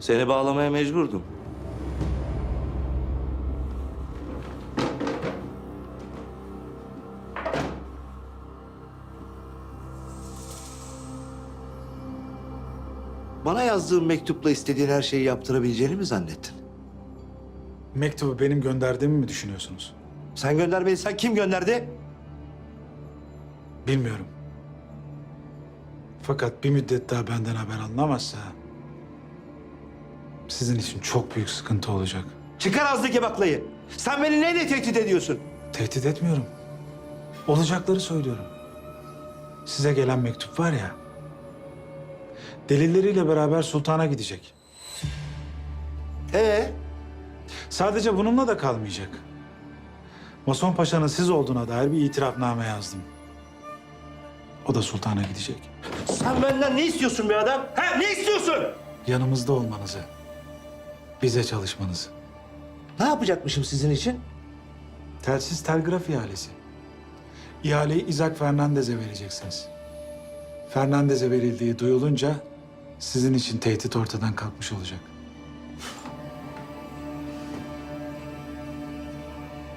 Seni bağlamaya mecburdum. Bana yazdığın mektupla istediğin her şeyi yaptırabileceğini mi zannettin? Mektubu benim gönderdiğimi mi düşünüyorsunuz? Sen göndermediysen kim gönderdi? Bilmiyorum. Fakat bir müddet daha benden haber alınamazsa... ...sizin için çok büyük sıkıntı olacak. Çıkar ağzındaki baklayı. Sen beni neyle tehdit ediyorsun? Tehdit etmiyorum. Olacakları söylüyorum. Size gelen mektup var ya... ...delilleriyle beraber sultana gidecek. Ee, Sadece bununla da kalmayacak. Mason Paşa'nın siz olduğuna dair bir itirafname yazdım. O da sultana gidecek. sen benden ne istiyorsun be adam? Ha, ne istiyorsun? Yanımızda olmanızı, bize çalışmanızı. Ne yapacakmışım sizin için? Telsiz telgraf ihalesi. İhaleyi Isaac Fernandez'e vereceksiniz. Fernandez'e verildiği duyulunca sizin için tehdit ortadan kalkmış olacak.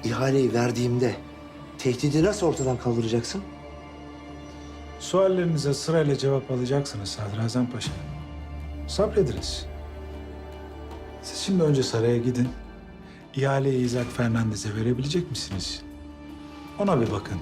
İhaleyi verdiğimde tehdidi nasıl ortadan kaldıracaksın? Suallerinize sırayla cevap alacaksınız Sadrazam Paşa. Sabrediniz. Şimdi önce saraya gidin. İhaleyi Isaac Fernandez'e verebilecek misiniz? Ona bir bakın.